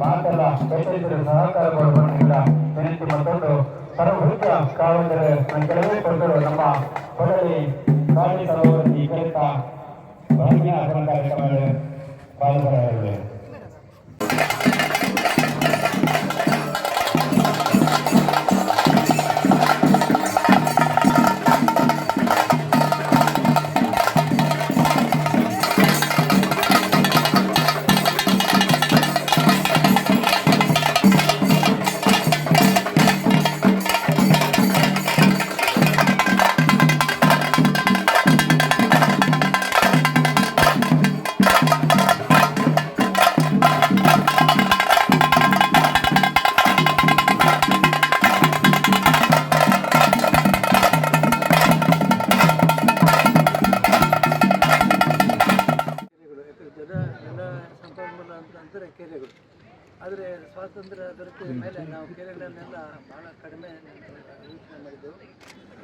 ಮಾತೆಲ್ಲ ಹೆಚ್ಚಿನ ಸಹಕಾರ ಕೊಡುವಂತಿಲ್ಲ ವಿನಂತಿ ಮತ್ತೊಂದು ಸರ್ವಭೂತ ಕಾವೆಂದರೆ ಕೆಲವೇ ಕೊಟ್ಟರು ನಮ್ಮ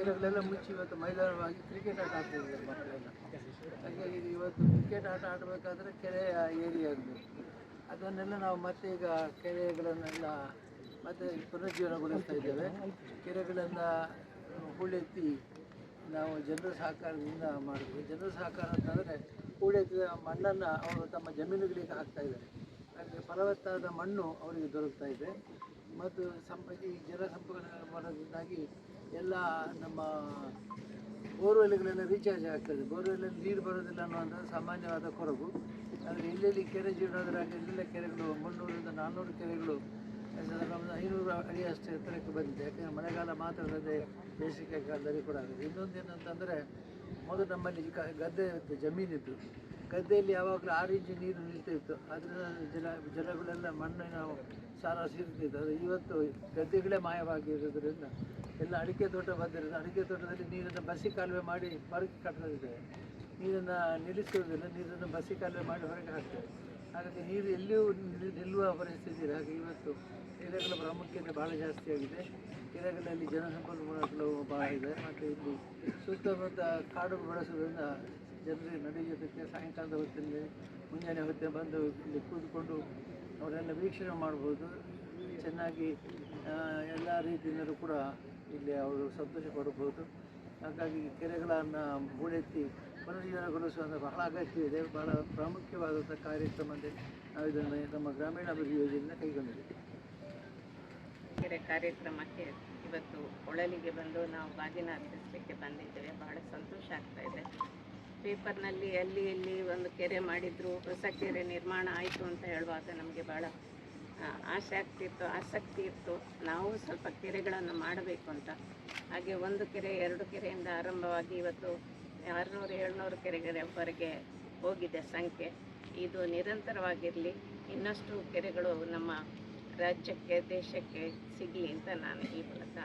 ಕೆರೆಗಳೆಲ್ಲ ಮುಚ್ಚಿ ಇವತ್ತು ಮೈದಾನವಾಗಿ ಕ್ರಿಕೆಟ್ ಆಟ ಆಡ್ತಿದ್ದಾರೆ ಮಕ್ಕಳೆಲ್ಲ. ಹಾಗಾಗಿ ಇವತ್ತು ಕ್ರಿಕೆಟ್ ಆಟ ಆಡಬೇಕಾದ್ರೆ ಕೆರೆಯ ಏರಿಯಾ ಅದನ್ನೆಲ್ಲ ನಾವು ಮತ್ತೆ ಈಗ ಕೆರೆಗಳನ್ನೆಲ್ಲ ಮತ್ತೆ ಪುನರುಜ್ಜೀವನಗೊಳಿಸ್ತಾ ಇದ್ದೇವೆ. ಕೆರೆಗಳನ್ನು ಹೂಳೆತ್ತಿ ನಾವು ಜನರ ಸಹಕಾರದಿಂದ ಮಾಡಬೇಕು ಜನರ ಸಹಕಾರ ಅಂತಂದರೆ ಹೂಳೆತ್ತಿದ ಮಣ್ಣನ್ನು ಅವರು ತಮ್ಮ ಜಮೀನುಗಳಿಗೆ ಹಾಕ್ತಾ ಇದ್ದಾರೆ. ಹಾಗೆ ಫಲವತ್ತಾದ ಮಣ್ಣು ಅವರಿಗೆ ದೊರಕ್ತಾ ಇದೆ. ಮತ್ತು ಸಂಪ ಈ ಜಲ ಸಂಪನ್ಮೂಲದಿಂದಾಗಿ ಎಲ್ಲ ನಮ್ಮ ಬೋರ್ವೆಲ್ಗಳೆಲ್ಲ ರೀಚಾರ್ಜ್ ಆಗ್ತದೆ. ಬೋರ್ವೆಲ್ಲಲ್ಲಿ ನೀರು ಬರೋದಿಲ್ಲ ಅನ್ನುವಂಥ ಸಾಮಾನ್ಯವಾದ ಕೊರಗು. ಆದರೆ ಎಲ್ಲೆಲ್ಲಿ ಕೆರೆ ಜೀರ್ಣೋದ್ರಾಗ ಎಲ್ಲೆಲ್ಲ ಕೆರೆಗಳು, ಮುನ್ನೂರಿಂದ ನಾನ್ನೂರು ಕೆರೆಗಳು ಒಂದು ಐನೂರು ಅಡಿ ಅಷ್ಟು ಎತ್ತರಕ್ಕೆ ಬಂದಿದೆ. ಯಾಕೆಂದರೆ ಮಳೆಗಾಲ ಮಾತ್ರ ಅಲ್ಲದೆ ಬೇಸಿಗೆ ಕಾಲದಲ್ಲಿ ಕೂಡ ಆಗುತ್ತೆ ಇನ್ನೊಂದು ಏನಂತಂದರೆ, ಮೊದಲು ನಮ್ಮಲ್ಲಿ ಗದ್ದೆ ಇತ್ತು ಜಮೀನಿತ್ತು ಗದ್ದೆಯಲ್ಲಿ ಯಾವಾಗಲೂ ಆರು ಇಂಚು ನೀರು ನಿಲ್ತಿತ್ತು. ಅದರಿಂದ ಜಲ, ಜಲಗಳೆಲ್ಲ ಮಣ್ಣಿನ ಸಾರ ಸಿಗ್ತಿತ್ತು ಅದು ಇವತ್ತು ಗದ್ದೆಗಳೇ ಮಾಯವಾಗಿರೋದ್ರಿಂದ ಎಲ್ಲ ಅಡಿಕೆ ತೋಟ ಬಂದಿರೋದು. ಅಡಿಕೆ ತೋಟದಲ್ಲಿ ನೀರನ್ನು ಬಸಿ ಕಾಲುವೆ ಮಾಡಿ ಹೊರಗೆ ಕಟ್ಟದಿದೆ ನೀರನ್ನು ನಿಲ್ಲಿಸುವುದಿಲ್ಲ, ನೀರನ್ನು ಬಸಿ ಕಾಲುವೆ ಮಾಡಿ ಹೊರಗೆ ಹಾಕ್ತೇವೆ. ಹಾಗಾಗಿ ನೀರು ಎಲ್ಲಿಯೂ ನಿಲ್- ನಿಲ್ಲುವ ಪರಿಸ್ಥಿತಿ ಇದೆ. ಹಾಗೆ ಇವತ್ತು ಕೆರೆಗಳ ಪ್ರಾಮುಖ್ಯತೆ ಭಾಳ ಜಾಸ್ತಿ ಆಗಿದೆ. ಕೆರೆಗಳಲ್ಲಿ ಜನಸಂಪನ್ಮೂಲಗಳು ಭಾಳ ಇದೆ. ಮತ್ತು ಇಲ್ಲಿ ಸುತ್ತಮುತ್ತ ಕಾಡು ಬೆಳೆಸೋದ್ರಿಂದ ಜನರಿಗೆ ನಡೆಯೋದಕ್ಕೆ ಸಾಯಂಕಾಲದ ಹೊತ್ತಿನಲ್ಲಿ, ಮುಂಜಾನೆ ಹೊತ್ತೆ ಬಂದು ಇಲ್ಲಿ ಕೂತ್ಕೊಂಡು ಅವರೆಲ್ಲ ವೀಕ್ಷಣೆ ಮಾಡ್ಬೋದು. ಚೆನ್ನಾಗಿ ಎಲ್ಲ ರೀತಿಯಿಂದಲೂ ಕೂಡ ಇಲ್ಲಿ ಅವರು ಸಂತೋಷ ಪಡಬಹುದು. ಹಾಗಾಗಿ ಕೆರೆಗಳನ್ನು ಹೂಳೆತ್ತಿ ಪುನರ್ಜೀವನಗೊಳಿಸುವಂಥ ಬಹಳ ಅಗತ್ಯವಿದೆ ಬಹಳ ಪ್ರಾಮುಖ್ಯವಾದಂಥ ಕಾರ್ಯಕ್ರಮ ಅಂದರೆ ನಾವು ಇದನ್ನು ನಮ್ಮ ಗ್ರಾಮೀಣಾಭಿವೃದ್ಧಿ ಯೋಜನೆಯಿಂದ ಕೈಗೊಂಡಿದ್ದೇವೆ. ಕೆರೆ ಕಾರ್ಯಕ್ರಮಕ್ಕೆ ಇವತ್ತು ಕೊಳಲಿಗೆ ಬಂದು ನಾವು ಬಾಗಿನ ಅರ್ಪಿಸಲಿಕ್ಕೆ ಬಂದಿದ್ದೇವೆ. ಬಹಳ ಸಂತೋಷ ಆಗ್ತಾ ಇದೆ. ಪೇಪರ್ನಲ್ಲಿ ಅಲ್ಲಿ ಇಲ್ಲಿ ಒಂದು ಕೆರೆ ಮಾಡಿದ್ರು, ಹೊಸ ಕೆರೆ ನಿರ್ಮಾಣ ಆಯಿತು ಅಂತ ಹೇಳುವಾಗ ನಮಗೆ ಭಾಳ ಆಸೆ ಆಗ್ತಿತ್ತು ಆಸಕ್ತಿ ಇತ್ತು. ನಾವು ಸ್ವಲ್ಪ ಕೆರೆಗಳನ್ನು ಮಾಡಬೇಕು ಅಂತ. ಹಾಗೆ ಒಂದು ಕೆರೆ, ಎರಡು ಕೆರೆಯಿಂದ ಆರಂಭವಾಗಿ ಇವತ್ತು ಆರುನೂರು, ಏಳ್ನೂರು ಕೆರೆಗಳವರೆಗೆ ಹೋಗಿದೆ ಸಂಖ್ಯೆ. ಇದು ನಿರಂತರವಾಗಿರಲಿ. ಇನ್ನಷ್ಟು ಕೆರೆಗಳು ನಮ್ಮ ರಾಜ್ಯಕ್ಕೆ, ದೇಶಕ್ಕೆ ಸಿಗಲಿ ಅಂತ ನಾನು ಈ ಮೂಲಕ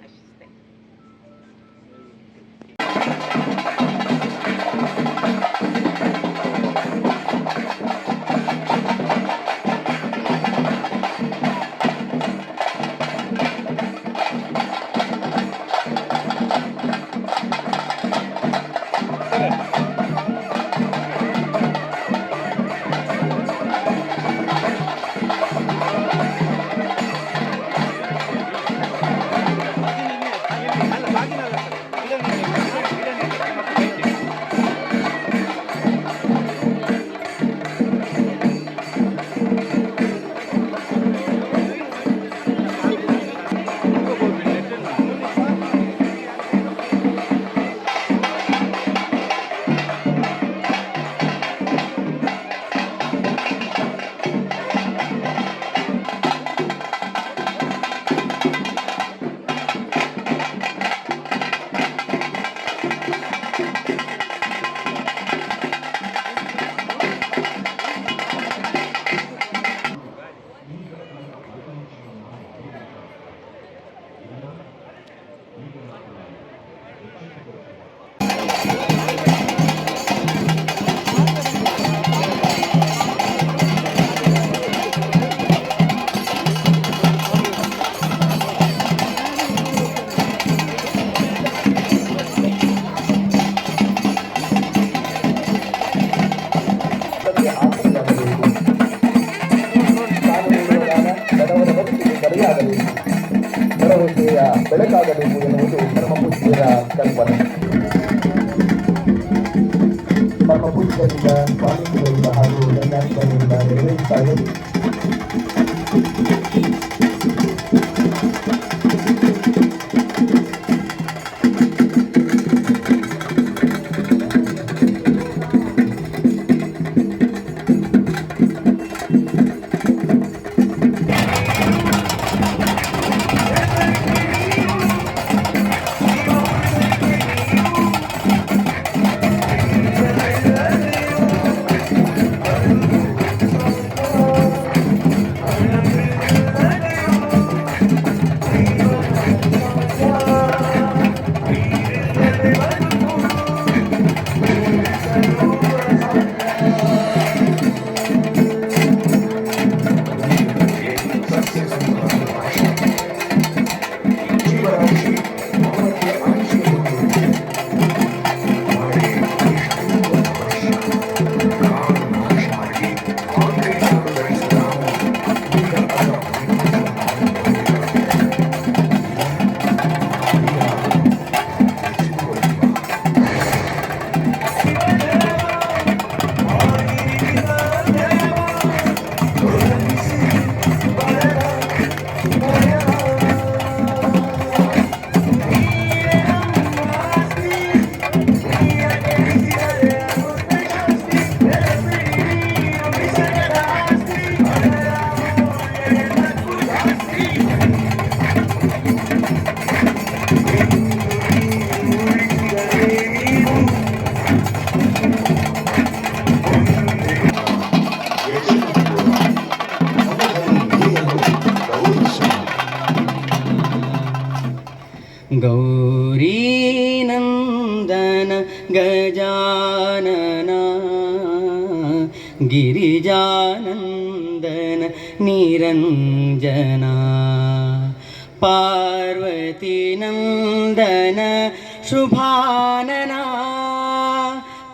शुभानना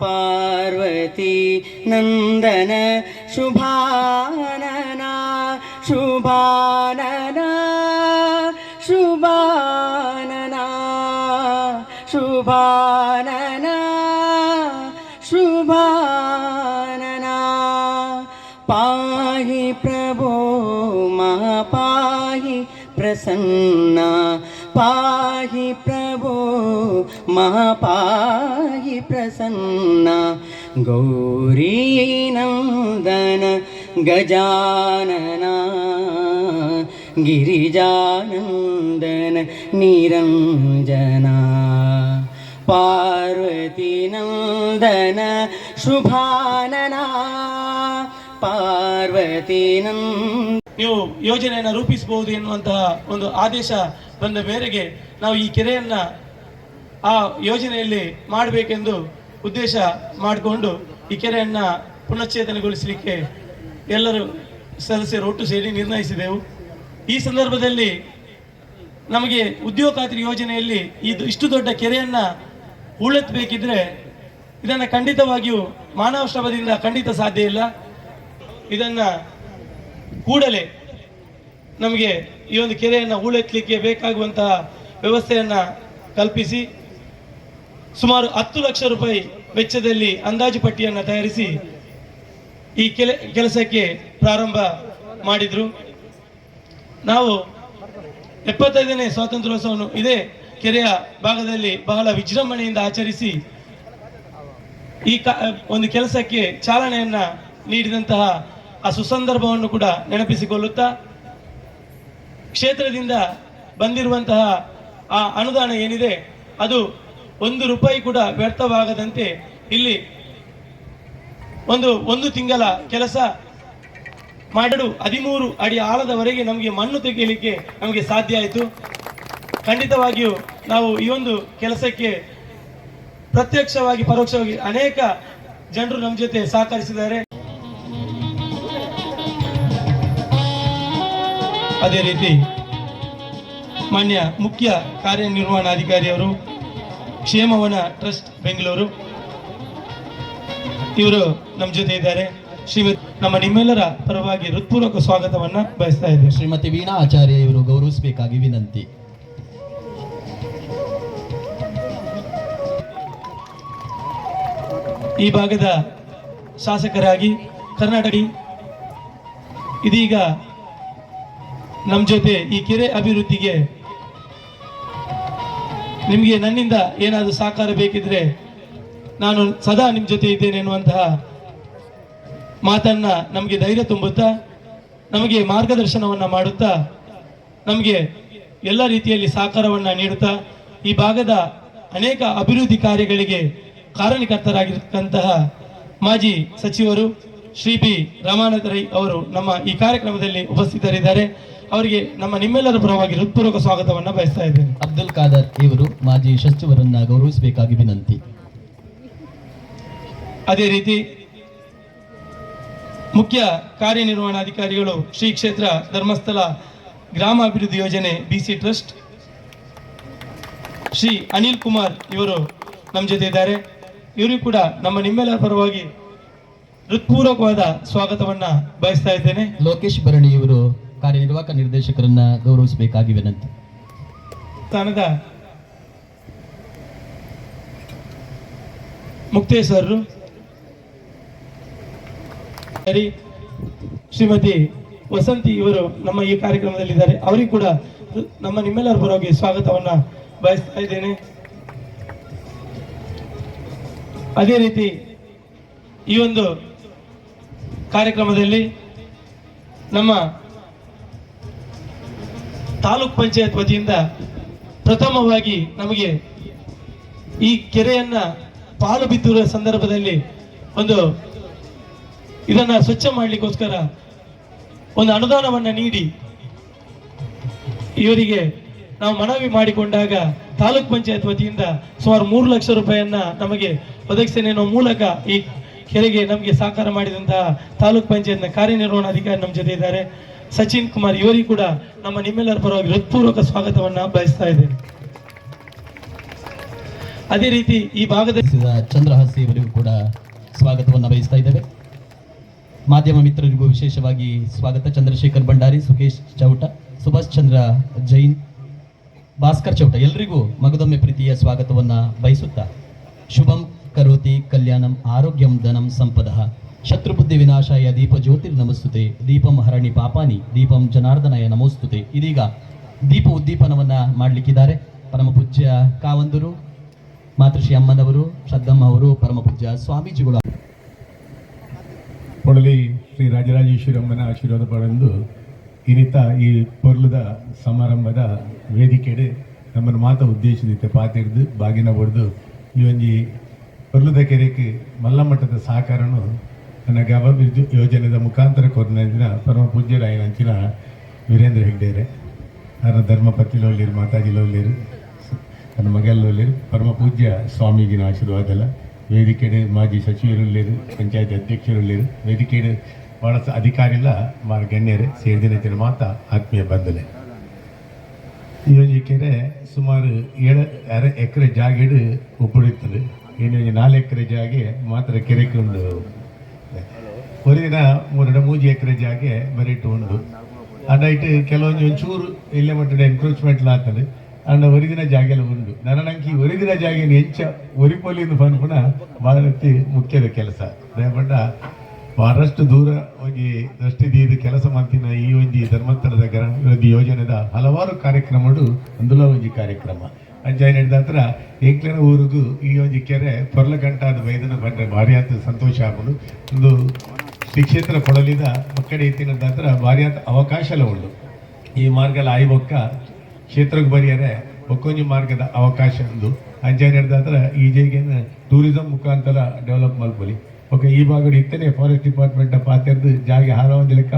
पार्वती नन्दन शुभानना। शुभानना। शुभानना। शुभानना। शुभानना। पाहि प्रभो मा पाहि प्रसन्ना। पाहि प्रभो मा पाहि प्रसन्ना गौरीनन्दन गजानना गिरिजानन्दन निरञ्जना पार्वतीनन्दन शुभानना पार्वतीनन्द ನೀವು ಯೋಜನೆಯನ್ನು ರೂಪಿಸಬಹುದು ಎನ್ನುವಂತಹ ಒಂದು ಆದೇಶ ಬಂದ ಮೇರೆಗೆ ನಾವು ಈ ಕೆರೆಯನ್ನ ಆ ಯೋಜನೆಯಲ್ಲಿ ಮಾಡಬೇಕೆಂದು ಉದ್ದೇಶ ಮಾಡಿಕೊಂಡು ಈ ಕೆರೆಯನ್ನ ಪುನಶ್ಚೇತನಗೊಳಿಸಲಿಕ್ಕೆ ಎಲ್ಲರೂ ಸದಸ್ಯರು ಒಟ್ಟು ಸೇರಿ ನಿರ್ಣಯಿಸಿದೆವು. ಈ ಸಂದರ್ಭದಲ್ಲಿ ನಮಗೆ ಉದ್ಯೋಗ ಖಾತ್ರಿ ಯೋಜನೆಯಲ್ಲಿ ಇದು ಇಷ್ಟು ದೊಡ್ಡ ಕೆರೆಯನ್ನ ಹೂಳೆತ್ತಬೇಕಿದ್ರೆ ಇದನ್ನು ಖಂಡಿತವಾಗಿಯೂ ಮಾನವ ಶ್ರಮದಿಂದ ಖಂಡಿತ ಸಾಧ್ಯ ಇಲ್ಲ. ಇದನ್ನ ಕೂಡಲೇ ನಮಗೆ ಈ ಒಂದು ಕೆರೆಯನ್ನು ಹೂಳೆತ್ತಲಿಕ್ಕೆ ಬೇಕಾಗುವಂತಹ ವ್ಯವಸ್ಥೆಯನ್ನು ಕಲ್ಪಿಸಿ ಸುಮಾರು ಹತ್ತು ಲಕ್ಷ ರೂಪಾಯಿ ವೆಚ್ಚದಲ್ಲಿ ಅಂದಾಜು ಪಟ್ಟಿಯನ್ನು ತಯಾರಿಸಿ ಈ ಕೆಲ, ಕೆಲಸಕ್ಕೆ ಪ್ರಾರಂಭ ಮಾಡಿದರು. ನಾವು ಎಪ್ಪತ್ತೈದನೇ ಸ್ವಾತಂತ್ರ್ಯೋತ್ಸವವನ್ನು ಇದೇ ಕೆರೆಯ ಭಾಗದಲ್ಲಿ ಬಹಳ ವಿಜೃಂಭಣೆಯಿಂದ ಆಚರಿಸಿ ಈ ಒಂದು ಕೆಲಸಕ್ಕೆ ಚಾಲನೆಯನ್ನ ನೀಡಿದಂತಹ ಆ ಸುಸಂದರ್ಭವನ್ನು ಕೂಡ ನೆನಪಿಸಿಕೊಳ್ಳುತ್ತಾ ಕ್ಷೇತ್ರದಿಂದ ಬಂದಿರುವಂತಹ ಆ ಅನುದಾನ ಏನಿದೆ ಅದು ಒಂದು ರೂಪಾಯಿ ಕೂಡ ವ್ಯರ್ಥವಾಗದಂತೆ ಇಲ್ಲಿ ಒಂದು ಒಂದು ತಿಂಗಳ ಕೆಲಸ ಮಾಡಲು ಹದಿಮೂರು ಅಡಿ ಆಳದವರೆಗೆ ನಮಗೆ ಮಣ್ಣು ತೆಗೆಯಲಿಕ್ಕೆ ನಮಗೆ ಸಾಧ್ಯ ಆಯಿತು. ಖಂಡಿತವಾಗಿಯೂ ನಾವು ಈ ಒಂದು ಕೆಲಸಕ್ಕೆ ಪ್ರತ್ಯಕ್ಷವಾಗಿ, ಪರೋಕ್ಷವಾಗಿ ಅನೇಕ ಜನರು ನಮ್ಮ ಜೊತೆ ಸಹಕರಿಸಿದ್ದಾರೆ. ಅದೇ ರೀತಿ ಮಾನ್ಯ ಮುಖ್ಯ ಕಾರ್ಯನಿರ್ವಹಣಾಧಿಕಾರಿಯವರು ಕ್ಷೇಮವನ ಟ್ರಸ್ಟ್ ಬೆಂಗಳೂರು. ಇವರು ನಮ್ಮ ಜೊತೆ ಇದ್ದಾರೆ. ಶ್ರೀಮತಿ ನಮ್ಮ ನಿಮ್ಮೆಲ್ಲರ ಪರವಾಗಿ ಹೃತ್ಪೂರ್ವಕ ಸ್ವಾಗತವನ್ನ ಬಯಸ್ತಾ ಇದ್ದೇವೆ ಶ್ರೀಮತಿ ವೀಣಾ ಆಚಾರ್ಯ ಇವರು ಗೌರವಿಸಬೇಕಾಗಿ ವಿನಂತಿ. ಈ ಭಾಗದ ಶಾಸಕರಾಗಿ ಕರ್ನಾಟಕ ಇದೀಗ ನಮ್ಮ ಜೊತೆ ಈ ಕೆರೆ ಅಭಿವೃದ್ಧಿಗೆ ನಿಮಗೆ ನನ್ನಿಂದ ಏನಾದರೂ ಸಹಕಾರ ಬೇಕಿದ್ರೆ ನಾನು ಸದಾ ನಿಮ್ಮ ಜೊತೆ ಇದ್ದೇನೆ ಎನ್ನುವಂತಹ ಮಾತನ್ನ ನಮಗೆ ಧೈರ್ಯ ತುಂಬುತ್ತಾ, ನಮಗೆ ಮಾರ್ಗದರ್ಶನವನ್ನ ಮಾಡುತ್ತಾ, ನಮಗೆ ಎಲ್ಲ ರೀತಿಯಲ್ಲಿ ಸಹಕಾರವನ್ನು ನೀಡುತ್ತಾ, ಈ ಭಾಗದ ಅನೇಕ ಅಭಿವೃದ್ಧಿ ಕಾರ್ಯಗಳಿಗೆ ಕಾರಣಕರ್ತರಾಗಿರ್ತಕ್ಕಂತಹ ಮಾಜಿ ಸಚಿವರು ಶ್ರೀ ಬಿ ರಾಮಾನಂದ ರೈ ಅವರು ನಮ್ಮ ಈ ಕಾರ್ಯಕ್ರಮದಲ್ಲಿ ಉಪಸ್ಥಿತರಿದ್ದಾರೆ. ಅವರಿಗೆ ನಮ್ಮ ನಿಮ್ಮೆಲ್ಲರ ಪರವಾಗಿ ಹೃತ್ಪೂರ್ವಕ ಸ್ವಾಗತವನ್ನ ಬಯಸ್ತಾ ಇದ್ದೇನೆ. ಅಬ್ದುಲ್ ಖಾದರ್ ಇವರು ಮಾಜಿ ಸಚಿವರನ್ನ ಗೌರವಿಸಬೇಕಾಗಿ ವಿನಂತಿ. ಅದೇ ರೀತಿ ಮುಖ್ಯ ಕಾರ್ಯನಿರ್ವಹಣಾಧಿಕಾರಿಗಳು ಶ್ರೀ ಕ್ಷೇತ್ರ ಧರ್ಮಸ್ಥಳ ಗ್ರಾಮಾಭಿವೃದ್ಧಿ ಯೋಜನೆ ಬಿಸಿ ಟ್ರಸ್ಟ್ ಶ್ರೀ ಅನಿಲ್ ಕುಮಾರ್ ಇವರು ನಮ್ಮ ಜೊತೆ ಇದ್ದಾರೆ. ಇವರು ಕೂಡ ನಮ್ಮ ನಿಮ್ಮೆಲ್ಲರ ಪರವಾಗಿ ಹೃತ್ಪೂರ್ವಕವಾದ ಸ್ವಾಗತವನ್ನ ಬಯಸ್ತಾ ಇದ್ದೇನೆ. ಲೋಕೇಶ್ ಭರಣಿ ಇವರು ಕಾರ್ಯನಿರ್ವಾಹಕ ನಿರ್ದೇಶಕರನ್ನ ಗೌರವಿಸಬೇಕಾಗಿ ವಿನಂತಿ ಸ್ಥಾನದ ಮುಕ್ತೇಶ್ವರರು ಶ್ರೀಮತಿ ವಸಂತಿ ಇವರು ನಮ್ಮ ಈ ಕಾರ್ಯಕ್ರಮದಲ್ಲಿದ್ದಾರೆ. ಅವರಿಗೂ ಕೂಡ ನಮ್ಮ ನಿಮ್ಮೆಲ್ಲರ ಪರವಾಗಿ ಸ್ವಾಗತವನ್ನ ಬಯಸ್ತಾ ಇದ್ದೇನೆ. ಅದೇ ರೀತಿ ಈ ಒಂದು ಕಾರ್ಯಕ್ರಮದಲ್ಲಿ ನಮ್ಮ ತಾಲೂಕ್ ಪಂಚಾಯತ್ ವತಿಯಿಂದ ಪ್ರಥಮವಾಗಿ ನಮಗೆ ಈ ಕೆರೆಯನ್ನ ಪಾಲು ಬಿದ್ದಿರುವ ಸಂದರ್ಭದಲ್ಲಿ ಒಂದು ಇದನ್ನ ಸ್ವಚ್ಛ ಮಾಡಲಿಕ್ಕೋಸ್ಕರ ಒಂದು ಅನುದಾನವನ್ನ ನೀಡಿ ಇವರಿಗೆ ನಾವು ಮನವಿ ಮಾಡಿಕೊಂಡಾಗ ತಾಲೂಕ್ ಪಂಚಾಯತ್ ವತಿಯಿಂದ ಸುಮಾರು ಮೂರು ಲಕ್ಷ ರೂಪಾಯಿಯನ್ನ ನಮಗೆ ಅನ್ನೋ ಮೂಲಕ ಈ ಕೆರೆಗೆ ನಮಗೆ ಸಹಕಾರ ಮಾಡಿದಂತಹ ತಾಲೂಕ್ ಪಂಚಾಯತ್ನ ಕಾರ್ಯನಿರ್ವಹಣಾಧಿಕಾರಿ ನಮ್ಮ ಜೊತೆ ಇದ್ದಾರೆ. ಸಚಿನ್ ಕುಮಾರ್ ಇವರಿಗೂ ಕೂಡ ನಮ್ಮ ನಿಮ್ಮೆಲ್ಲರ ಪರವಾಗಿ ಹೃತ್ಪೂರ್ವಕ ಸ್ವಾಗತವನ್ನ ಬಯಸ್ತಾ ಇದ್ದೇನೆ. ಅದೇ ರೀತಿ ಈ ಭಾಗದ ಚಂದ್ರಹಾಸಿ ಇವರಿಗೂ ಕೂಡ ಸ್ವಾಗತವನ್ನು ಬಯಸ್ತಾ ಇದ್ದೇವೆ. ಮಾಧ್ಯಮ ಮಿತ್ರರಿಗೂ ವಿಶೇಷವಾಗಿ ಸ್ವಾಗತ ಚಂದ್ರಶೇಖರ್ ಭಂಡಾರಿ ಸುಖೇಶ್ ಚೌಟ, ಸುಭಾಷ್ ಚಂದ್ರ ಜೈನ್, ಭಾಸ್ಕರ್ ಚೌಟ ಎಲ್ರಿಗೂ ಮಗದೊಮ್ಮೆ ಪ್ರೀತಿಯ ಸ್ವಾಗತವನ್ನ ಬಯಸುತ್ತಾ ಶುಭಂ ಕರೋತಿ ಕಲ್ಯಾಣಂ ಆರೋಗ್ಯಂ ಧನಂ ಸಂಪದ ಶತ್ರುಬುದ್ಧಿ ವಿನಾಶಾಯ ದೀಪ ಜ್ಯೋತಿರ್ ನಮಸ್ತುತೆ ದೀಪಂ ಹರಣಿ ಪಾಪಾನಿ ದೀಪಂ ಜನಾರ್ದನಯ ನಮೋಸ್ತುತೆ ಇದೀಗ ದೀಪ ಉದ್ದೀಪನವನ್ನ ಮಾಡಲಿಕ್ಕಿದ್ದಾರೆ ಪರಮ ಪೂಜ್ಯ ಕಾವಂದರು, ಮಾತೃಶ್ರೀ ಅಮ್ಮನವರು, ಶ್ರದ್ಧಮ್ಮ ಅವರು ಪರಮ ಪೂಜ್ಯ ಸ್ವಾಮೀಜಿಗಳು. ಪೊಳಲಿ ಶ್ರೀ ರಾಜರಾಜೇಶ್ವರಮ್ಮನ ಆಶೀರ್ವಾದ ಪಡೆಂದು ಇನ್ನಿತ ಈ ಪೊರ್ಲದ ಸಮಾರಂಭದ ವೇದಿಕೆಡೆ ನಮ್ಮನ್ನು ಮಾತ ಉದ್ದೇಶದಿತ್ತೆ ಪಾತಿಡ್ದು ಬಾಗಿನ ಬಡ್ದು ಈ ಪರ್ಲುದಕೆರೆಗೆ ಮಲ್ಲಮಠದ ಸಹಕಾರನು ನನ್ನ ಗವರ್ನ ಯೋಜನೆದ ಮುಖಾಂತರ ಕೊರನೆಂದಿನ ಪರಮ ಪೂಜ್ಯರಾಯನಂಚಿನ ವೀರೇಂದ್ರ ಹೆಗ್ಡೇರೆ, ನನ್ನ ಧರ್ಮಪತಿಲೋಲಿರು ಮಾತಾಜಿಲೋಲಿರು ನನ್ನ ಮಗಲ್ಲೋಲಿರು ಪರಮ ಪೂಜ್ಯ ಸ್ವಾಮೀಜಿನ ಆಶೀರ್ವಾದಲ್ಲ ವೇದಿಕೆಡೆ ಮಾಜಿ ಸಚಿವರುಳ್ಳೇರು ಪಂಚಾಯತ್ ಅಧ್ಯಕ್ಷರುಳ್ಳೇರು ವೇದಿಕೆಡೆ ಭಾಳ ಅಧಿಕಾರಿಲ್ಲ, ಮಾರ ಗಣ್ಯರೆ, ಸೇರಿದಿನ ಮಾತ ಆತ್ಮೀಯ ಬಂದಲೆ ಯೋಜಿಕೆರೆ ಸುಮಾರು ಏಳು, ಅರೆ ಎಕರೆ ಜಾಗಿಡು ಒಬ್ಬಳಿತ್ತು ಇನ್ನು ಒಂದು ನಾಲ್ಕು ಎಕರೆ ಜಾಗೆ ಮಾತ್ರ ಕೆರೆಗೆ ಒಂದು ಹೊರಗಿನ ಮೂರಡ ಮೂಜಿ ಎಕರೆ ಜಾಗೆ ಬರೀಟು ಉಂಡು ಅದಾಯ್ತು ಕೆಲವೊಂದು ಒಂಚೂರು ಇಲ್ಲೇ ಮಟ್ಟದ ಎನ್ಕ್ರೋಚ್ಮೆಂಟ್ ಆಗ್ತದೆ. ಅಂಡ ಒರಿದಿನ ಜಾಗೆಲ್ಲ ಉಂಡು ನನನಂಕಿ ಒರಿದಿನ ಜಾಗೆನ ಹೆಂಚ ಒರಿಪೊಲಿಂದು ಬಹಳ ಅತಿ ಮುಖ್ಯದ ಕೆಲಸ. ದಯಪಂಡ ಬಹಳಷ್ಟು ದೂರ ಹೋಗಿ ದೃಷ್ಟಿ ದೀದು ಕೆಲಸ ಮಾಡ್ತಿನ ಈ ಒಂದು ಧರ್ಮಸ್ಥಳದ ಅಭಿವೃದ್ಧಿ ಯೋಜನೆದ ಹಲವಾರು ಕಾರ್ಯಕ್ರಮಗಳು ಅಂದುಲ ಒಂದು ಕಾರ್ಯಕ್ರಮ. ಅಂಚಾಯ್ ನಡೆದತ್ರ ಏಕ್ಲೆನ ಊರಿಗೂ ಈ ಒಂದು ಕೆರೆ ಪೊರ್ಲಗಂಟಾದ ವೈದನ ಬಂದ್ರೆ ಭಾರಿ ಅಂತ ಸಂತೋಷ ಆಗುದು ಒಂದು ಶ್ರೀ ಕ್ಷೇತ್ರ ಕೊಡಲಿದ ಮಕ್ಕಳ ಎತ್ತಿನ ಹತ್ರ ಭಾರಿ ಅವಕಾಶ ಅವಕಾಶಲ ಉಳ್ಳು ಈ ಮಾರ್ಗಲ ಆಯ್ಬೊಕ್ಕ ಕ್ಷೇತ್ರಕ್ಕೆ ಬರೆಯರೆ ಒಕ್ಕೊಂಜಿ ಮಾರ್ಗದ ಅವಕಾಶ ಒಂದು ಅಂಚಾಯ್ ನಡೆದತ್ರ ಈ ಜೇಗೇನ ಟೂರಿಸಂ ಮುಖಾಂತರ ಡೆವಲಪ್ ಮಲ್ಪೊಲಿ ಓಕೆ ಈ ಭಾಗದ ಇತ್ತನೆ ಫಾರೆಸ್ಟ್ ಡಿಪಾರ್ಟ್ಮೆಂಟ್ ಪಾತ್ರದ ಜಾಗೆ ಹಾಳಾವಂದಿ ಲೆಕ್ಕ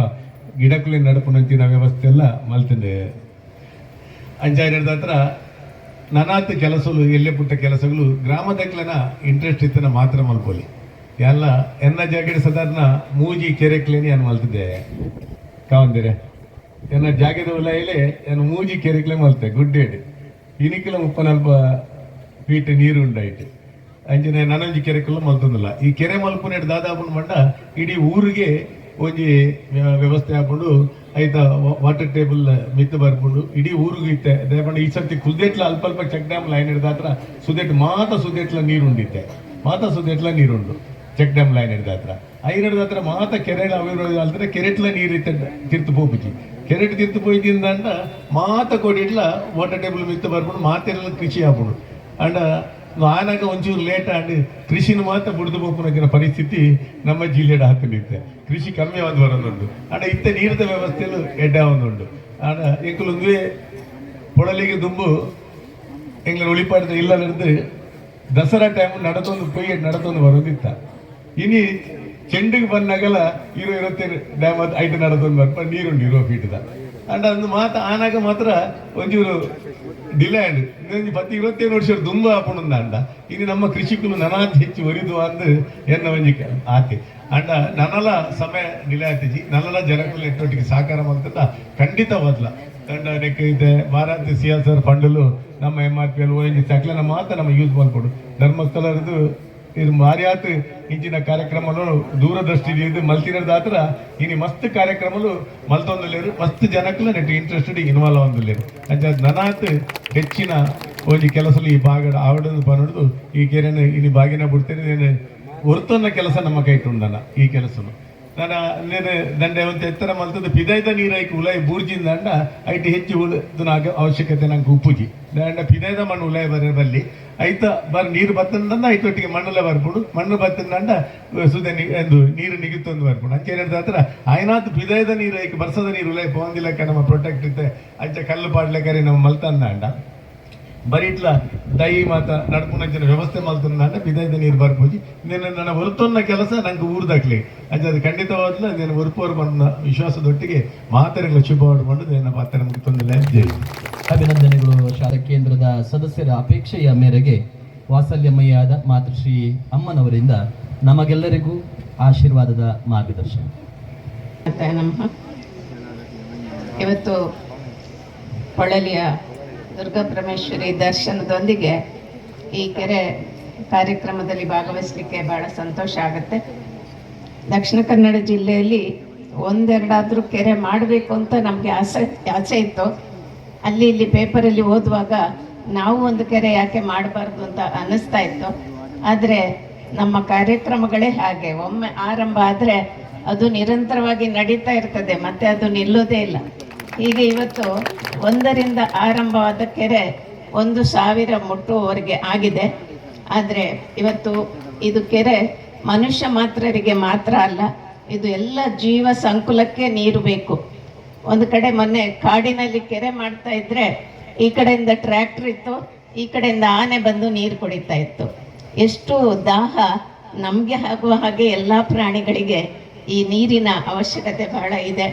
ಗಿಡಕುಲೆ ನಡಪುನಂಚಿನ ವ್ಯವಸ್ಥೆ ಎಲ್ಲ ಮಲ್ತಂದೆ. ಹಿಡಿದ ನಡೆದತ್ರ ನನಾತ್ ಕೆಲಸಗಳು, ಎಲ್ಲೆ ಪುಟ್ಟ ಕೆಲಸಗಳು ಗ್ರಾಮದಕ್ಲೆನ ಇಂಟ್ರೆಸ್ಟ್ ಇತ್ತನ ಮಾತ್ರ ಮಲ್ಪೊಲಿ ಎಲ್ಲ, ಎನ್ನ ಜಾಗಡೆ ಸದಾರ್ನ ಮೂಜಿ, ಕೆರೆ ಕ್ಲೇನಿ ಅನ್ ಮಲ್ತಿದ್ದೆ? ಕಾವಂದಿರೆ. ಎನ್ನ ಜಾಗದ ಉಲಾಯಿಲೆ ಎನ್ನ ಮೂಜಿ ಕೆರೆಕ್ಲೆ ಮಲ್ತೆ ಗುಡ್ಡೇಡ್ ಇನಿಕ್ಲ ಮುಪ್ಪನಲ್ಪ ಫೀಟ್ ನೀರು ಉಂಡಾಯ್ತು. ಅಂಜನೆ ನನೊಂಜಿ ಕೆರೆಕಲ್ಲ ಮಲ್ತಂದಿಲ್ಲ. ಈ ಕೆರೆ ಮಲ್ಪುನೆಡ್ ದಾದಾಪುನ್ ಮಂಡ ಇಡೀ ಊರಿಗೆ ಒಂಜಿ ವ್ಯ- ವ್ಯವಸ್ಥೆ ಹಾಕೊಂಡು ಐತ ವಾಟರ್ ಟೇಬಲ್ ಮಿತ್ ಬರ್ಕೊಂಡು ಇಡೀ ಊರಿಗೆ ಇತ್ತೆ. ದಯಪಂಡ ಈ ಸರ್ತಿ ಕುಲ್ದೇಟ್ಲ ಅಲ್ಪ ಅಲ್ಪ ಚೆಕ್ ಡ್ಯಾಮ್ ಲೈನ್ ಹಿಡ್ದಾತ್ರ ಸುದೇಟ್, ಮಾತ ಸುದೇಟ್ಲ ನೀರು ಉಂಡಿತ್ತೆ ಮಾತ ಸುದೇಟ್ಲ ನೀರುಂಡು ಚೆಕ್ ಡ್ಯಾಮ್ ಲೈನ್ ಹಿಡ್ದ ಹತ್ರ. ಐನಡ್ದ ಹತ್ರ ಮಾತ ಕೆರೆ ಅವಿರೋಧ ಅಲ್ದ್ರೆ ಕೆರೆಟ್ಲ ನೀರು ಇತ್ತ ತಿರ್ತು ಪೋಪುಜಿ ಕೆರೆಟ್ ತಿರ್ತು ಹೋಯ್ತಿಂದ ಮಾತ ಕೊಡಿಟ್ಲ ವಾಟರ್ ಟೇಬಲ್ ಮಿತ್ ಬರ್ಬೋದು ಮಾತೆಲ್ಲ ಕೃಷಿ ಆಗ್ಬಿಡು ಅಂಡ ಆನಾಗ ಒಂಚೂರು ಲೇಟ್ ಆಗಿ ಕೃಷಿನ ಮಾತ್ರ ಬುಡ್ದು ಪೋಪುನಗಿನ ಪರಿಸ್ಥಿತಿ ನಮ್ಮ ಜಿಲ್ಲೆಡ ಹಾಕೊಂಡಿತ್ತೆ ಕೃಷಿ ಕಮ್ಮಿ ಒಂದು ಬರೋದುಂಟು ಆಡ ಇತ್ತ ನೀರದ ವ್ಯವಸ್ಥೆಲು ಎಡ್ಡ ಒಂದುಂಟು ಆಡ ಎಂಕುಲೊಂದುವೆ ಪೊಳಲಿಗೆ ದುಂಬು ಎಂಗ್ಲ ಉಳಿಪಾಡ್ದ ಇಲ್ಲ ದಸರಾ ಟೈಮ್ ನಡತೊಂದು ಪೊಯ್ಯ ನಡತೊಂದು ಬರೋದಿತ್ತ. ಇನಿ ಚೆಂಡಿಗೆ ಬಂದಾಗಲ ಇರೋ ಇರುತ್ತೇನೆ ಡ್ಯಾಮ್ ಐದು ನಡೆದೊಂದು ಬರ್ಪ ನೀರು ಇರೋ ಫೀಟ್ದ ಅಂಡ್ ಅದೊಂದು ಮಾತು ಆನಾಗ ಮಾತ್ರ ಒಂಚೂರು ಡಿಲೇ ಅಂಡ್ ಇನ್ನೊಂದು ಪತ್ತು ನೋಡಿ ವರ್ಷ ತುಂಬ ಹಾಕೊಂಡ ಅಂಡ ಇನ್ನು ನಮ್ಮ ಕೃಷಿಕರು ನನಾದ ಹೆಚ್ಚು ಒರಿದು ಅಂದು ಎನ್ನ ಒಂಜಿ ಆತೆ. ಅಂಡ ನನಲ ಸಮಯ ಡಿಲೇ ಆತಿಜಿ ನನಲ ಜನಗಳ ಎಟ್ಟೊಟ್ಟಿಗೆ ಸಹಕಾರ ಮಾಡ್ತದ. ಖಂಡಿತ ಬದಲ ತಂಡ ನೆಕ್ ಇದೆ ಭಾರತ ಸಿ ಎಲ್ ಆರ್ ಫಂಡಲು ನಮ್ಮ M R P L O N G ನಮ್ಮ ಮಾತ್ರ ನಮ್ಮ ಯೂಸ್ ಮಾಡ್ಕೊಡು. ಧರ್ಮಸ್ಥಳದ್ದು ಇದು ಮಾರ್ಯಾತ್ ಇಂಚಿನ ಕಾರ್ಯಕ್ರಮ ದೂರದೃಷ್ಟಿ ಇದು ಮಲ್ತಿನದ ಹತ್ರ ಇನ್ನು ಮಸ್ತ್ ಕಾರ್ಯಕ್ರಮಗಳು ಮಲ್ತೊಂದಲ್ಲೇರು, ಮಸ್ತ್ ಜನಕ್ಕಲ್ಲ ನೆಟ್ ಇಂಟ್ರೆಸ್ಟೆಡ್ ಇನ್ವಾಲ್ವ್ ಒಂದಲ್ಲೇರು ಅಂಚ ನನಾತ್ ಹೆಚ್ಚಿನ ಒಂದು ಕೆಲಸಲು ಈ ಭಾಗ ಆವಡದು ಬಂದು ಈ ಕೆರೆನ, ಇನ್ನು ಬಾಗಿನ ಬಿಡ್ತೇನೆ ಹೊರತನ್ನ ಕೆಲಸ ನಮ್ಮ ಕೈ ಈ ಕೆಲಸನು. ನಾನು ನೆನೆ ದಂಡೆ ಒಂದು ಎತ್ತರ ಮಲ್ತದ ಪಿದೈದ ನೀರೈಕ್ ಉಲಾಯಿ ಬೂರ್ಜಿಂದ ಅಂಡ ಐಟಿ ಹೆಚ್ಚು ಉಳಿದ ಅವಶ್ಯಕತೆ ನಂಗೆ ಉಪ್ಪುಜಿ. ದಂಡ ಪಿದೈದ ಮಣ್ಣು ಉಲಾಯಿ ಬರ ಬಲ್ಲಿ. ಐತ ಬರ್ ನೀರು ಬತ್ತಂದ ಐತೊಟ್ಟಿಗೆ ಮಣ್ಣಲ್ಲ ಬರ್ಬಿಡು ಮಣ್ಣು ಬತ್ತಂಡ ಸುದೆ ಎಂದು ನೀರು ನಿಗುತ್ತೊಂದು ಬರ್ಬಿಡು ಅಂಚೆ ಹತ್ರ ಆಯ್ನಾತು ಪಿದೈದ ನೀರು ಐಕ್ ಬರ್ಸದ ನೀರು ಉಲಾಯಿ ಪೋಂದಿಲಕ್ಕ ನಮ್ಮ ಪ್ರೊಟೆಕ್ಟ್ ಇತ್ತೆ. ಅಂಚೆ ಕಲ್ಲು ಪಾಡ್ಲೆಕರಿ ನಮ್ಮ ಮಲ್ತಂದ ಅಂಡ ಬರೀ ಇಟ್ಲ ದೈ ಮಾತ ನಡ್ಕೊಂಡ ವ್ಯವಸ್ಥೆ ಮಾಡ್ತಾನೆ ನಾನು ಬಿದೈದ ನೀರು ಬರ್ಬೋದು నేను ನನ್ನ ಹೊರತೊನ್ನ ಕೆಲಸ ನಂಗೆ ಊರ್ದಾಕ್ಲಿ ಅಂಚೆ ಅದು ಖಂಡಿತವಾದ್ಲ నేను ಹೊರಪೋರು ಬಂದ ವಿಶ್ವಾಸದೊಟ್ಟಿಗೆ ಮಾತರೆಗಳ ಶುಭವಾಡು ಬಂದು ನನ್ನ ಮಾತರೆ ಮುಗಿತೊಂದಿಲ್ಲ ಜೈ ಅಭಿನಂದನೆಗಳು ಶಾಲಾ ಕೇಂದ್ರದ ಸದಸ್ಯರ ಅಪೇಕ್ಷೆಯ ಮೇರೆಗೆ ವಾತ್ಸಲ್ಯಮಯ್ಯಾದ ಮಾತೃಶ್ರೀ ಅಮ್ಮನವರಿಂದ ನಮಗೆಲ್ಲರಿಗೂ ಆಶೀರ್ವಾದದ ಮಾರ್ಗದರ್ಶನ ಮತ್ತೆ ನಮ್ಮ ದುರ್ಗಾಪರಮೇಶ್ವರಿ ದರ್ಶನದೊಂದಿಗೆ ಈ ಕೆರೆ ಕಾರ್ಯಕ್ರಮದಲ್ಲಿ ಭಾಗವಹಿಸಲಿಕ್ಕೆ ಭಾಳ ಸಂತೋಷ ಆಗುತ್ತೆ. ದಕ್ಷಿಣ ಕನ್ನಡ ಜಿಲ್ಲೆಯಲ್ಲಿ ಒಂದೆರಡಾದರೂ ಕೆರೆ ಮಾಡಬೇಕು ಅಂತ ನಮಗೆ ಆಸೆ ಆಸೆ ಇತ್ತು. ಅಲ್ಲಿ ಇಲ್ಲಿ ಪೇಪರಲ್ಲಿ ಓದುವಾಗ ನಾವು ಒಂದು ಕೆರೆ ಯಾಕೆ ಮಾಡಬಾರ್ದು ಅಂತ ಅನ್ನಿಸ್ತಾ ಇತ್ತು. ಆದರೆ ನಮ್ಮ ಕಾರ್ಯಕ್ರಮಗಳೇ ಹಾಗೆ. ಒಮ್ಮೆ ಆರಂಭ ಆದರೆ ಅದು ನಿರಂತರವಾಗಿ ನಡೀತಾ ಇರ್ತದೆ, ಮತ್ತೆ ಅದು ನಿಲ್ಲೋದೇ ಇಲ್ಲ. ಹೀಗೆ ಇವತ್ತು ಒಂದರಿಂದ ಆರಂಭವಾದ ಕೆರೆ ಒಂದು ಸಾವಿರ ಮುಟ್ಟುವವರೆಗೆ ಆಗಿದೆ. ಆದರೆ ಇವತ್ತು ಇದು ಕೆರೆ ಮನುಷ್ಯ ಮಾತ್ರರಿಗೆ ಮಾತ್ರ ಅಲ್ಲ, ಇದು ಎಲ್ಲ ಜೀವ ಸಂಕುಲಕ್ಕೆ ನೀರು ಬೇಕು. ಒಂದು ಕಡೆ ಮೊನ್ನೆ ಕಾಡಿನಲ್ಲಿ ಕೆರೆ ಮಾಡ್ತಾ ಇದ್ರೆ ಈ ಕಡೆಯಿಂದ ಟ್ರ್ಯಾಕ್ಟರ್ ಇತ್ತು, ಈ ಕಡೆಯಿಂದ ಆನೆ ಬಂದು ನೀರು ಕುಡಿತಾ ಇತ್ತು. ಎಷ್ಟು ದಾಹ ನಮಗೆ ಆಗುವ ಹಾಗೆ ಎಲ್ಲ ಪ್ರಾಣಿಗಳಿಗೆ ಈ ನೀರಿನ ಅವಶ್ಯಕತೆ ಬಹಳ ಇದೆ.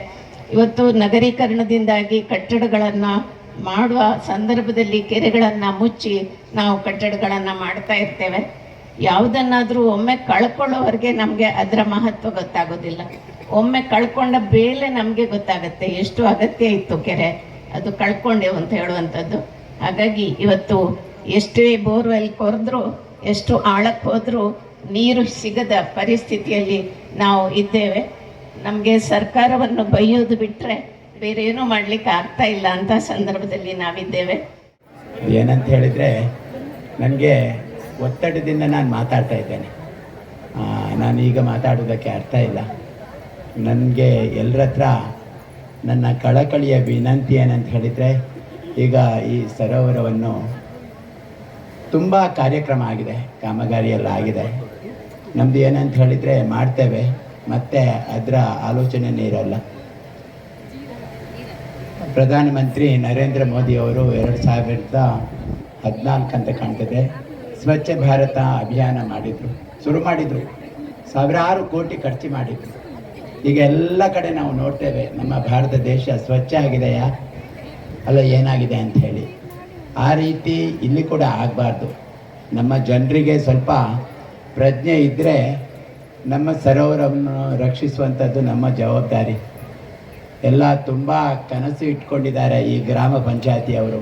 ಇವತ್ತು ನಗರೀಕರಣದಿಂದಾಗಿ ಕಟ್ಟಡಗಳನ್ನು ಮಾಡುವ ಸಂದರ್ಭದಲ್ಲಿ ಕೆರೆಗಳನ್ನು ಮುಚ್ಚಿ ನಾವು ಕಟ್ಟಡಗಳನ್ನು ಮಾಡ್ತಾ ಇರ್ತೇವೆ. ಯಾವುದನ್ನಾದರೂ ಒಮ್ಮೆ ಕಳ್ಕೊಳ್ಳೋವರೆಗೆ ನಮಗೆ ಅದರ ಮಹತ್ವ ಗೊತ್ತಾಗೋದಿಲ್ಲ. ಒಮ್ಮೆ ಕಳ್ಕೊಂಡ ಬೇಲೆ ನಮಗೆ ಗೊತ್ತಾಗುತ್ತೆ, ಎಷ್ಟು ಅಗತ್ಯ ಇತ್ತು ಕೆರೆ, ಅದು ಕಳ್ಕೊಂಡೆವು ಅಂತ ಹೇಳುವಂಥದ್ದು. ಹಾಗಾಗಿ ಇವತ್ತು ಎಷ್ಟೇ ಬೋರ್ವೆಲ್ ಕೊರೆದ್ರೂ, ಎಷ್ಟು ಆಳಕ್ಕೆ ಹೋದರೂ ನೀರು ಸಿಗದ ಪರಿಸ್ಥಿತಿಯಲ್ಲಿ ನಾವು ಇದ್ದೇವೆ. ನಮಗೆ ಸರ್ಕಾರವನ್ನು ಬೈಯೋದು ಬಿಟ್ಟರೆ ಬೇರೆ ಏನೂ ಮಾಡಲಿಕ್ಕೆ ಆಗ್ತಾ ಇಲ್ಲ ಅಂತ ಸಂದರ್ಭದಲ್ಲಿ ನಾವಿದ್ದೇವೆ. ಏನಂತ ಹೇಳಿದರೆ ನನಗೆ ಒತ್ತಡದಿಂದ ನಾನು ಮಾತಾಡ್ತಾ ಇದ್ದೇನೆ. ನಾನು ಈಗ ಮಾತಾಡೋದಕ್ಕೆ ಅರ್ಥ ಇಲ್ಲ. ನನಗೆ ಎಲ್ಲರ ಹತ್ರ ನನ್ನ ಕಳಕಳಿಯ ವಿನಂತಿ ಏನಂತ ಹೇಳಿದರೆ ಈಗ ಈ ಸರೋವರವನ್ನು ತುಂಬ ಕಾರ್ಯಕ್ರಮ ಆಗಿದೆ ಕಾಮಗಾರಿ ಎಲ್ಲ ಆಗಿದೆ. ನಮ್ಮದು ಏನಂತ ಹೇಳಿದರೆ ಮಾಡ್ತೇವೆ. ಮತ್ತು ಅದರ ಆಲೋಚನೆನೇ ಇರಲ್ಲ. ಪ್ರಧಾನಮಂತ್ರಿ ನರೇಂದ್ರ ಮೋದಿ ಅವರು ಎರಡು ಸಾವಿರದ ಹದಿನಾಲ್ಕು ಅಂತ ಕಾಣ್ತದೆ. ಸ್ವಚ್ಛ ಭಾರತ ಅಭಿಯಾನ ಮಾಡಿದರು, ಶುರು ಮಾಡಿದರು. ಸಾವಿರಾರು ಕೋಟಿ ಖರ್ಚು ಮಾಡಿದರು. ಈಗ ಎಲ್ಲ ಕಡೆ ನಾವು ನೋಡ್ತೇವೆ, ನಮ್ಮ ಭಾರತ ದೇಶ ಸ್ವಚ್ಛ ಆಗಿದೆಯಾ? ಅಲ್ಲ, ಏನಾಗಿದೆ ಅಂತ ಹೇಳಿ. ಆ ರೀತಿ ಇಲ್ಲಿ ಕೂಡ ಆಗಬಾರ್ದು. ನಮ್ಮ ಜನರಿಗೆ ಸ್ವಲ್ಪ ಪ್ರಜ್ಞೆ ಇದ್ದರೆ ನಮ್ಮ ಸರೋವರವನ್ನು ರಕ್ಷಿಸುವಂಥದ್ದು ನಮ್ಮ ಜವಾಬ್ದಾರಿ. ಎಲ್ಲ ತುಂಬ ಕನಸು ಇಟ್ಕೊಂಡಿದ್ದಾರೆ ಈ ಗ್ರಾಮ ಪಂಚಾಯತಿಯವರು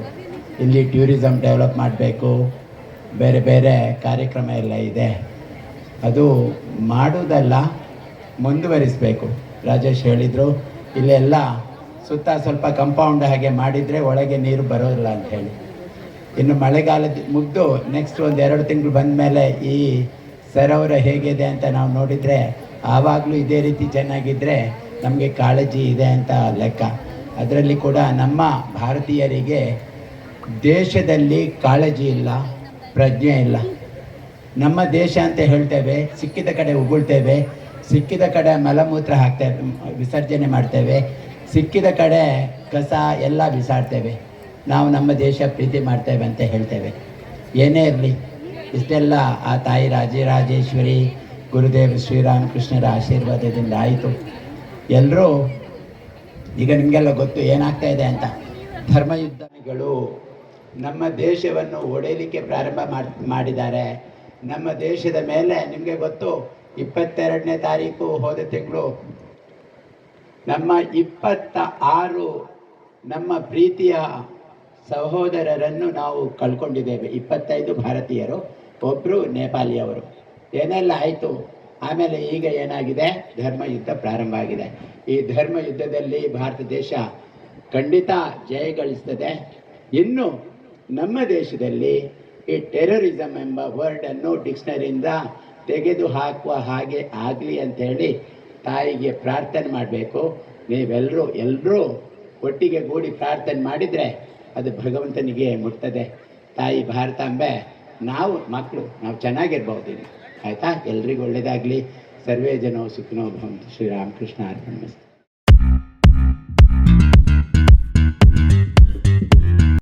ಇಲ್ಲಿ ಟೂರಿಸಮ್ ಡೆವಲಪ್ ಮಾಡಬೇಕು. ಬೇರೆ ಬೇರೆ ಕಾರ್ಯಕ್ರಮ ಎಲ್ಲ ಇದೆ. ಅದು ಮಾಡುವುದಲ್ಲ, ಮುಂದುವರಿಸಬೇಕು. ರಾಜೇಶ್ ಹೇಳಿದರು, ಇಲ್ಲೆಲ್ಲ ಸುತ್ತ ಸ್ವಲ್ಪ ಕಂಪೌಂಡ್ ಹಾಗೆ ಮಾಡಿದರೆ ಒಳಗೆ ನೀರು ಬರೋದಿಲ್ಲ ಅಂತ ಹೇಳಿ. ಇನ್ನು ಮಳೆಗಾಲದ ಮುಗ್ದು ನೆಕ್ಸ್ಟ್ ಒಂದು ಎರಡು ತಿಂಗಳು ಬಂದ ಮೇಲೆ ಈ ಸರೋವರ ಹೇಗಿದೆ ಅಂತ ನಾವು ನೋಡಿದರೆ ಆವಾಗಲೂ ಇದೇ ರೀತಿ ಚೆನ್ನಾಗಿದ್ದರೆ ನಮಗೆ ಕಾಳಜಿ ಇದೆ ಅಂತ ಲೆಕ್ಕ. ಅದರಲ್ಲಿ ಕೂಡ ನಮ್ಮ ಭಾರತೀಯರಿಗೆ ದೇಶದಲ್ಲಿ ಕಾಳಜಿ ಇಲ್ಲ, ಪ್ರಜ್ಞೆ ಇಲ್ಲ. ನಮ್ಮ ದೇಶ ಅಂತ ಹೇಳ್ತೇವೆ, ಸಿಕ್ಕಿದ ಕಡೆ ಉಗುಳ್ತೇವೆ, ಸಿಕ್ಕಿದ ಕಡೆ ಮಲಮೂತ್ರ ಹಾಕ್ತೇವೆ, ವಿಸರ್ಜನೆ ಮಾಡ್ತೇವೆ, ಸಿಕ್ಕಿದ ಕಡೆ ಕಸ ಎಲ್ಲ ಬಿಸಾಡ್ತೇವೆ ನಾವು ನಮ್ಮ ದೇಶ ಪ್ರೀತಿ ಮಾಡ್ತೇವೆ ಅಂತ ಹೇಳ್ತೇವೆ. ಏನೇ ಇರಲಿ. ಇಷ್ಟೆಲ್ಲ ಆ ತಾಯಿ ರಾಜರಾಜೇಶ್ವರಿ, ಗುರುದೇವ ಶ್ರೀರಾಮಕೃಷ್ಣರ ಆಶೀರ್ವಾದದಿಂದ ಆಯಿತು. ಎಲ್ಲರೂ ಈಗ ನಿಮಗೆಲ್ಲ ಗೊತ್ತು ಏನಾಗ್ತಾ ಇದೆ ಅಂತ. ಧರ್ಮಯುದ್ಧಗಳು ನಮ್ಮ ದೇಶವನ್ನು ಒಡೆಯಲಿಕ್ಕೆ ಪ್ರಾರಂಭ ಮಾಡ್, ಮಾಡಿದ್ದಾರೆ. ನಮ್ಮ ದೇಶದ ಮೇಲೆ ನಿಮಗೆ ಗೊತ್ತು, ಇಪ್ಪತ್ತೆರಡನೇ ತಾರೀಕು ಹೋದ ತಿಂಗಳು ನಮ್ಮ ಇಪ್ಪತ್ತ ಆರು ನಮ್ಮ ಪ್ರೀತಿಯ ಸಹೋದರರನ್ನು ನಾವು ಕಳ್ಕೊಂಡಿದ್ದೇವೆ. ಇಪ್ಪತ್ತೈದು ಭಾರತೀಯರು. ಒಬ್ಬರು ನೇಪಾಳಿಯವರು ಏನೆಲ್ಲ ಆಯಿತು? ಆಮೇಲೆ ಈಗ ಏನಾಗಿದೆ? ಧರ್ಮ ಯುದ್ಧ ಪ್ರಾರಂಭ ಆಗಿದೆ. ಈ ಧರ್ಮ ಯುದ್ಧದಲ್ಲಿ ಭಾರತ ದೇಶ ಖಂಡಿತ ಜಯ ಗಳಿಸ್ತದೆ. ಇನ್ನು ನಮ್ಮ ದೇಶದಲ್ಲಿ ಈ ಟೆರರಿಸಮ್ ಎಂಬ ವರ್ಡನ್ನು ಡಿಕ್ಷನರಿಯಿಂದ ತೆಗೆದು ಹಾಕುವ ಹಾಗೆ ಆಗಲಿ ಅಂತೇಳಿ ತಾಯಿಗೆ ಪ್ರಾರ್ಥನೆ ಮಾಡಬೇಕು. ನೀವೆಲ್ಲರೂ ಎಲ್ಲರೂ ಒಟ್ಟಿಗೆ ಗೂಡಿ ಪ್ರಾರ್ಥನೆ ಮಾಡಿದರೆ ಅದು ಭಗವಂತನಿಗೆ ಮುಟ್ತದೆ. ತಾಯಿ ಭಾರತಾಂಬೆ ನಾವು ಮಕ್ಕಳು ನಾವು ಚೆನ್ನಾಗಿರ್ಬೋದು ಆಯಿತಾ? ಎಲ್ರಿಗೂ ಒಳ್ಳೆಯದಾಗಲಿ ಸರ್ವೇ ಜನೋ ಸುಖಿನೋ ಭವಂತು ಶ್ರೀರಾಮಕೃಷ್ಣ ಅರ್ಪಣ